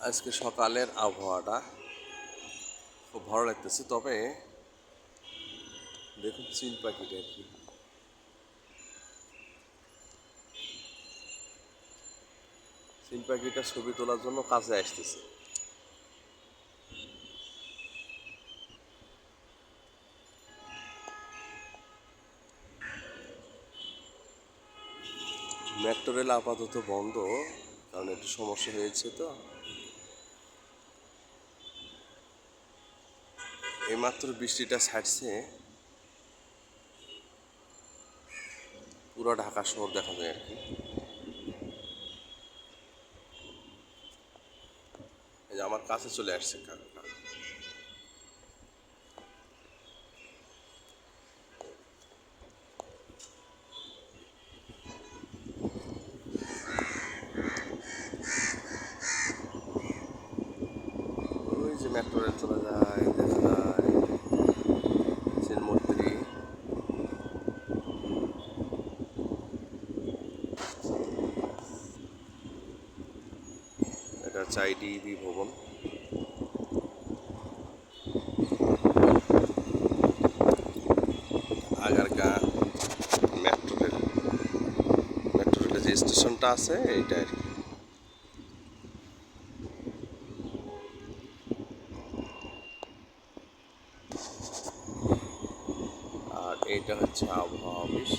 আজকে সকালের আবহাওয়াটা খুব ভালো লাগতেছে, তবে দেখুন চিল পাখিটা আর কি। চিল পাখিটা ছবি তোলার জন্য কাছে আসতেছে। মেট্রো রেল আপাতত বন্ধ, কারণ একটু সমস্যা হয়েছে তো। এইমাত্র বৃষ্টিটা ছাড়ছে, পুরো ঢাকা শহর দেখা যায় আর কি। আমার কাছে চলে আসছে কাকা ওই যে মেট্রো রেল চলে যায়, দেখা যায়। এটা হচ্ছে আইডিবি ভবন। আগারগা মেট্রো রেল, মেট্রো রেলের যে স্টেশনটা আছে, এইটা আর কি। আর এটা হচ্ছে আবহাওয়া অফিস।